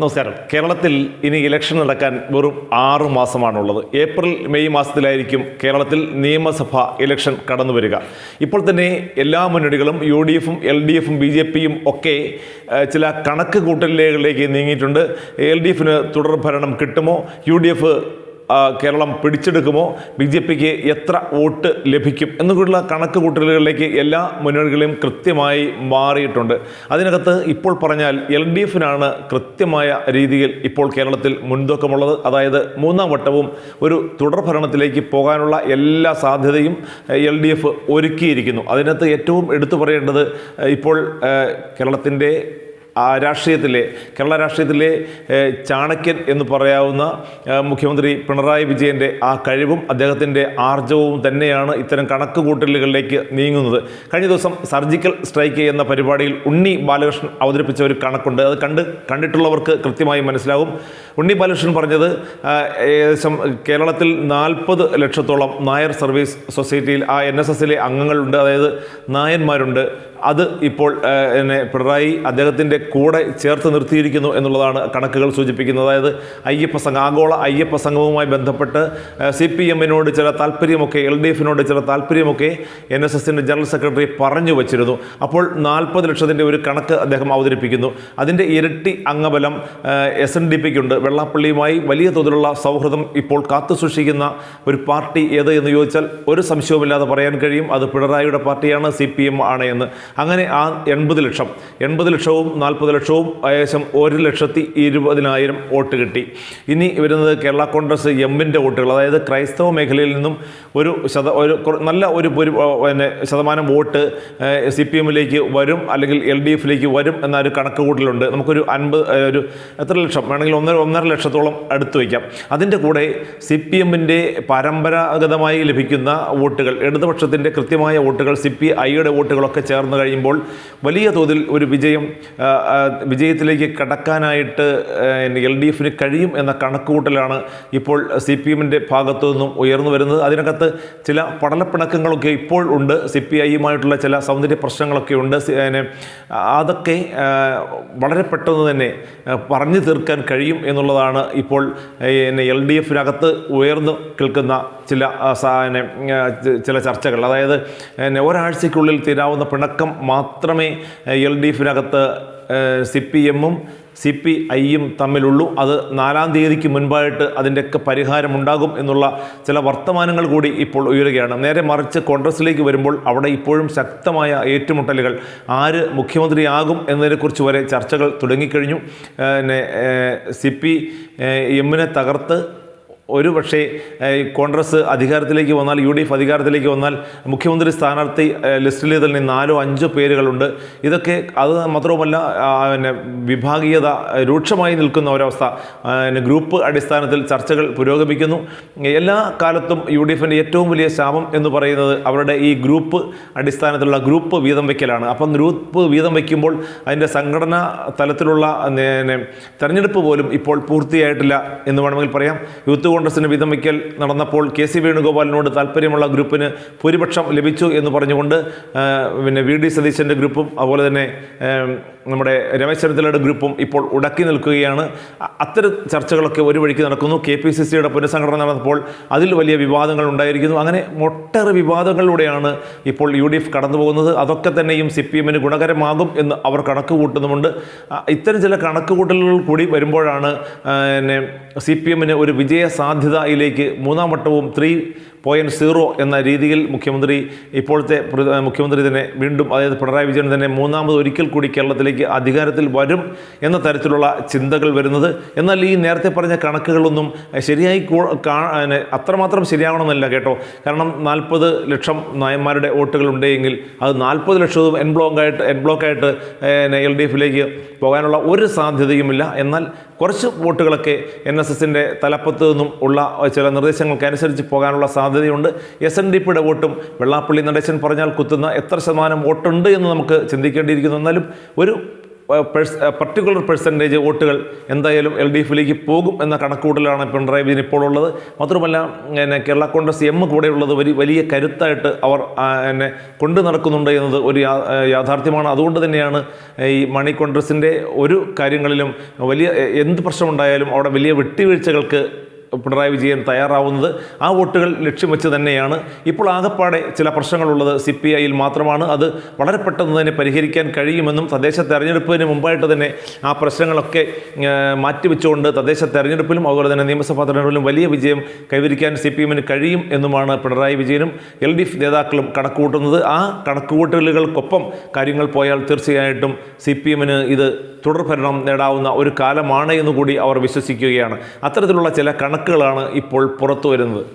നമസ്കാരം. കേരളത്തിൽ ഇനി ഇലക്ഷൻ നടക്കാൻ വെറും ആറ് മാസമാണുള്ളത്. ഏപ്രിൽ മെയ് മാസത്തിലായിരിക്കും കേരളത്തിൽ നിയമസഭ ഇലക്ഷൻ കടന്നു വരിക. ഇപ്പോൾ തന്നെ എല്ലാ മുന്നണികളും യു ഡി എഫും എൽ ഡി എഫും ബി ജെ പിയും ഒക്കെ ചില കണക്ക് കൂട്ടലിലേക്ക് നീങ്ങിയിട്ടുണ്ട്. എൽ ഡി എഫിന് തുടർ ഭരണം കിട്ടുമോ? യു ഡി എഫ് കേരളം പിടിച്ചെടുക്കുമോ? ബി ജെ പിക്ക് എത്ര വോട്ട് ലഭിക്കും? എന്നൊക്കെയുള്ള കണക്ക് കൂട്ടലുകളിലേക്ക് എല്ലാ മുന്നണികളെയും കൃത്യമായി മാറിയിട്ടുണ്ട്. അതിനകത്ത് ഇപ്പോൾ പറഞ്ഞാൽ എൽ ഡി എഫിനാണ് കൃത്യമായ രീതിയിൽ ഇപ്പോൾ കേരളത്തിൽ മുൻതൂക്കമുള്ളത്. അതായത് മൂന്നാം വട്ടവും ഒരു തുടർ ഭരണത്തിലേക്ക് പോകാനുള്ള എല്ലാ സാധ്യതയും എൽ ഡി എഫ് ഒരുക്കിയിരിക്കുന്നു. അതിനകത്ത് ഏറ്റവും എടുത്തു പറയേണ്ടത് ഇപ്പോൾ കേരളത്തിന്റെ ആ രാഷ്ട്രീയത്തിലെ കേരള രാഷ്ട്രീയത്തിലെ ചാണക്യൻ എന്ന് പറയാവുന്ന മുഖ്യമന്ത്രി പിണറായി വിജയന്റെ ആ കഴിവും അദ്ദേഹത്തിന്റെ ആർജവവും തന്നെയാണ് ഇത്തരം കണക്ക് കൂട്ടലുകളിലേക്ക് നീങ്ങുന്നത്. കഴിഞ്ഞ ദിവസം സർജിക്കൽ സ്ട്രൈക്ക് എന്ന പരിപാടിയിൽ ഉണ്ണി ബാലകൃഷ്ണൻ അവതരിപ്പിച്ച ഒരു കണക്കുണ്ട്. അത് കണ്ട് കണ്ടിട്ടുള്ളവർക്ക് കൃത്യമായി മനസ്സിലാകും. ഉണ്ണി ബാലകൃഷ്ണൻ പറഞ്ഞത് ഏകദേശം കേരളത്തിൽ നാൽപ്പത് ലക്ഷത്തോളം നായർ സർവീസ് സൊസൈറ്റിയിൽ ആ എൻ എസ് എസിലെ അംഗങ്ങളുണ്ട്. അതായത് നായന്മാരുണ്ട്. അത് ഇപ്പോൾ എന്നെ പിണറായി അദ്ദേഹത്തിന്റെ കൂടെ ചേർത്ത് നിർത്തിയിരിക്കുന്നു എന്നുള്ളതാണ് കണക്കുകൾ സൂചിപ്പിക്കുന്നത്. അതായത് അയ്യപ്പ സംഘം ആഗോള അയ്യപ്പ സംഘവുമായി ബന്ധപ്പെട്ട് സി പി എമ്മിനോട് ചില താല്പര്യമൊക്കെ എൽ ഡി എഫിനോട് ചില താല്പര്യമൊക്കെ എൻ എസ് എസിന്റെ ജനറൽ സെക്രട്ടറി പറഞ്ഞു വച്ചിരുന്നു. അപ്പോൾ നാൽപ്പത് ലക്ഷത്തിന്റെ ഒരു കണക്ക് അദ്ദേഹം അവതരിപ്പിക്കുന്നു. അതിന്റെ ഇരട്ടി അംഗബലം എസ് എൻ ഡി പിക്കുണ്ട്. വെള്ളാപ്പള്ളിയുമായി വലിയ തോതിലുള്ള സൗഹൃദം ഇപ്പോൾ കാത്തു സൂക്ഷിക്കുന്ന ഒരു പാർട്ടി ഏത് എന്ന് ചോദിച്ചാൽ ഒരു സംശയവുമില്ലാതെ പറയാൻ കഴിയും. അത് പിണറായിയുടെ പാർട്ടിയാണ് സി പി എം ആണ് എന്ന്. അങ്ങനെ ആ എൺപത് ലക്ഷം എൺപത് ലക്ഷവും നാൽപ്പത് ലക്ഷവും ഏകദേശം ഒരു ലക്ഷത്തി ഇരുപതിനായിരം വോട്ട് കിട്ടി. ഇനി വരുന്നത് കേരള കോൺഗ്രസ് എമ്മിന്റെ വോട്ടുകൾ. അതായത് ക്രൈസ്തവ മേഖലയിൽ നിന്നും ഒരു ശത ഒരു നല്ല ഒരു പിന്നെ ശതമാനം വോട്ട് സി പി എമ്മിലേക്ക് വരും അല്ലെങ്കിൽ എൽ ഡി എഫിലേക്ക് വരും എന്നൊരു കണക്ക് കൂട്ടലുണ്ട് നമുക്കൊരു അൻപത് ഒരു എത്ര ലക്ഷം വേണമെങ്കിൽ ഒന്നര ഒന്നര ലക്ഷത്തോളം അടുത്ത് വയ്ക്കാം. അതിന്റെ കൂടെ സി പി എമ്മിന്റെ പരമ്പരാഗതമായി ലഭിക്കുന്ന വോട്ടുകൾ ഇടതുപക്ഷത്തിന്റെ കൃത്യമായ വോട്ടുകൾ സി പി ഐയുടെ വോട്ടുകളൊക്കെ ചേർന്ന് കഴിയുമ്പോൾ വലിയ തോതിൽ ഒരു വിജയം വിജയത്തിലേക്ക് കടക്കാനായിട്ട് എൽ ഡി എഫിന് കഴിയും എന്ന കണക്കുകൂട്ടലാണ് ഇപ്പോൾ സി പി എമ്മിന്റെ ഭാഗത്തു നിന്നും ഉയർന്നു വരുന്നത്. അതിനകത്ത് ചില പടലപ്പിണക്കങ്ങളൊക്കെ ഇപ്പോൾ ഉണ്ട്. സി പി ഐയുമായിട്ടുള്ള ചില സൗന്ദര്യ പ്രശ്നങ്ങളൊക്കെ ഉണ്ട്. അതൊക്കെ വളരെ പെട്ടെന്ന് തന്നെ പറഞ്ഞു തീർക്കാൻ കഴിയും എന്നുള്ളതാണ് ഇപ്പോൾ എൽ ഡി എഫിനകത്ത് ഉയർന്നു കേൾക്കുന്ന ചില ചില ചർച്ചകൾ. അതായത് ഒരാഴ്ചയ്ക്കുള്ളിൽ തീരാവുന്ന പിണക്കം മാത്രമേ എൽ ഡി എഫിനകത്ത് സി പി എമ്മും സി പി ഐയും തമ്മിലുള്ളൂ. അത് നാലാം തീയതിക്ക് മുൻപായിട്ട് അതിന്റെയൊക്കെ പരിഹാരമുണ്ടാകും എന്നുള്ള ചില വർത്തമാനങ്ങൾ കൂടി ഇപ്പോൾ ഉയരുകയാണ്. നേരെ മറിച്ച് കോൺഗ്രസിലേക്ക് വരുമ്പോൾ അവിടെ ഇപ്പോഴും ശക്തമായ ഏറ്റുമുട്ടലുകൾ. ആര് മുഖ്യമന്ത്രിയാകും എന്നതിനെക്കുറിച്ച് വരെ ചർച്ചകൾ തുടങ്ങിക്കഴിഞ്ഞു. പിന്നെ സി പി എമ്മിനെ തകർത്ത് ഒരു പക്ഷേ കോൺഗ്രസ് അധികാരത്തിലേക്ക് വന്നാൽ യു ഡി എഫ് അധികാരത്തിലേക്ക് വന്നാൽ മുഖ്യമന്ത്രി സ്ഥാനാർത്ഥി ലിസ്റ്റിൽ തന്നെ നാലോ അഞ്ചോ പേരുകളുണ്ട്. ഇതൊക്കെ അത് മാത്രവുമല്ല പിന്നെ വിഭാഗീയത രൂക്ഷമായി നിൽക്കുന്ന ഒരവസ്ഥ. പിന്നെ ഗ്രൂപ്പ് അടിസ്ഥാനത്തിൽ ചർച്ചകൾ പുരോഗമിക്കുന്നു. എല്ലാ കാലത്തും യു ഡി എഫിന്റെ ഏറ്റവും വലിയ ശാപം എന്ന് പറയുന്നത് അവരുടെ ഈ ഗ്രൂപ്പ് അടിസ്ഥാനത്തിലുള്ള ഗ്രൂപ്പ് വീതം വയ്ക്കലാണ്. അപ്പം ഗ്രൂപ്പ് വീതം വയ്ക്കുമ്പോൾ അതിന്റെ സംഘടനാ തലത്തിലുള്ള തെരഞ്ഞെടുപ്പ് പോലും ഇപ്പോൾ പൂർത്തിയായിട്ടില്ല എന്ന് വേണമെങ്കിൽ പറയാം. യൂത്ത് കോൺഗ്രസിന് വിതമിക്കൽ നടന്നപ്പോൾ കെ സി വേണുഗോപാലിനോട് താല്പര്യമുള്ള ഗ്രൂപ്പിന് ഭൂരിപക്ഷം ലഭിച്ചു എന്ന് പറഞ്ഞുകൊണ്ട് പിന്നെ വി ഡി സതീശന്റെ ഗ്രൂപ്പും അതുപോലെ തന്നെ നമ്മുടെ രമേശ് ചെന്നിത്തലയുടെ ഗ്രൂപ്പും ഇപ്പോൾ ഉടക്കി നിൽക്കുകയാണ്. അത്തരം ചർച്ചകളൊക്കെ ഒരു വഴിക്ക് നടക്കുന്നു. കെ പി സി സിയുടെ പുനഃസംഘടന നടന്നപ്പോൾ അതിൽ വലിയ വിവാദങ്ങൾ ഉണ്ടായിരിക്കുന്നു. അങ്ങനെ ഒട്ടേറെ വിവാദങ്ങളിലൂടെയാണ് ഇപ്പോൾ യു ഡി എഫ് കടന്നു പോകുന്നത് അതൊക്കെ തന്നെയും സി പി എമ്മിന് ഗുണകരമാകും എന്ന് അവർ കണക്ക് കൂട്ടുന്നുമുണ്ട് ഇത്തരം ചില കണക്ക് കൂട്ടലുകൾ കൂടി വരുമ്പോഴാണ് പിന്നെ സി പി എമ്മിന് ഒരു വിജയ സാധ്യതയിലേക്ക് മൂന്നാം വട്ടവും ത്രീ പോയിന്റ് സീറോ എന്ന രീതിയിൽ മുഖ്യമന്ത്രി ഇപ്പോഴത്തെ മുഖ്യമന്ത്രി തന്നെ വീണ്ടും അതായത് പിണറായി വിജയൻ തന്നെ മൂന്നാമത് ഒരിക്കൽ കൂടി കേരളത്തിലേക്ക് അധികാരത്തിൽ വരും എന്ന തരത്തിലുള്ള ചിന്തകൾ വരുന്നത്. എന്നാൽ ഈ നേരത്തെ പറഞ്ഞ കണക്കുകളൊന്നും ശരിയായി അത്രമാത്രം ശരിയാവണമെന്നില്ല കേട്ടോ. കാരണം നാൽപ്പത് ലക്ഷം നായന്മാരുടെ വോട്ടുകൾ ഉണ്ടെങ്കിൽ അത് നാൽപ്പത് ലക്ഷവും എൻ ബ്ലോക്കായിട്ട് എൻ ബ്ലോക്കായിട്ട് എൽ ഡി എഫിലേക്ക് പോകാനുള്ള ഒരു സാധ്യതയുമില്ല. എന്നാൽ കുറച്ച് വോട്ടുകളൊക്കെ എൻ എസ് എസിന്റെ തലപ്പത്ത് നിന്നും ഉള്ള ചില നിർദ്ദേശങ്ങൾക്കനുസരിച്ച് പോകാനുള്ള സാധ്യതയുണ്ട്. എസ് എൻ ഡി പിയുടെ വോട്ടും വെള്ളാപ്പള്ളി നടേശൻ പറഞ്ഞാൽ കുത്തുന്ന എത്ര ശതമാനം വോട്ടുണ്ട് എന്ന് നമുക്ക് ചിന്തിക്കേണ്ടിയിരിക്കുന്നു. എന്നാലും ഒരു പർട്ടിക്കുലർ പെർസെന്റേജ് വോട്ടുകൾ എന്തായാലും എൽ ഡി എഫിലേക്ക് പോകും എന്ന കണക്കുകൂട്ടലാണ് പിണറായി വിജയൻ ഇപ്പോൾ ഉള്ളത്. മാത്രമല്ല പിന്നെ കേരള കോൺഗ്രസ് എം കൂടെയുള്ളത് വലിയ വലിയ കരുത്തായിട്ട് അവർ എന്നെ കൊണ്ടു നടക്കുന്നുണ്ട് എന്നത് ഒരു യാഥാർത്ഥ്യമാണ്. അതുകൊണ്ട് തന്നെയാണ് ഈ മണി കോൺഗ്രസിന്റെ ഒരു കാര്യങ്ങളിലും വലിയ എന്ത് പ്രശ്നമുണ്ടായാലും അവിടെ വലിയ വിട്ടുവീഴ്ചകൾക്ക് പിണറായി വിജയൻ തയ്യാറാവുന്നത് ആ വോട്ടുകൾ ലക്ഷ്യം വെച്ച് തന്നെയാണ്. ഇപ്പോൾ ആകപ്പാടെ ചില പ്രശ്നങ്ങളുള്ളത് സി പി ഐയിൽ മാത്രമാണ്. അത് വളരെ പെട്ടെന്ന് തന്നെ പരിഹരിക്കാൻ കഴിയുമെന്നും തദ്ദേശ തെരഞ്ഞെടുപ്പിന് മുമ്പായിട്ട് തന്നെ ആ പ്രശ്നങ്ങളൊക്കെ മാറ്റിവെച്ചുകൊണ്ട് തദ്ദേശ തെരഞ്ഞെടുപ്പിലും അതുപോലെ തന്നെ നിയമസഭാ തെരഞ്ഞെടുപ്പിലും വലിയ വിജയം കൈവരിക്കാൻ സി പി എമ്മിന് കഴിയും എന്നുമാണ് പിണറായി വിജയനും എൽ ഡി എഫ് നേതാക്കളും കണക്കുകൂട്ടുന്നത്. ആ കണക്കുകൂട്ടലുകൾക്കൊപ്പം കാര്യങ്ങൾ പോയാൽ തീർച്ചയായിട്ടും സി പി എമ്മിന് ഇത് തുടർഭരണം നേടാവുന്ന ഒരു കാലമാണ് എന്നുകൂടി അവർ വിശ്വസിക്കുകയാണ്. അത്തരത്തിലുള്ള ചില കണക്കുകളാണ് ഇപ്പോൾ പുറത്തു വരുന്നത്.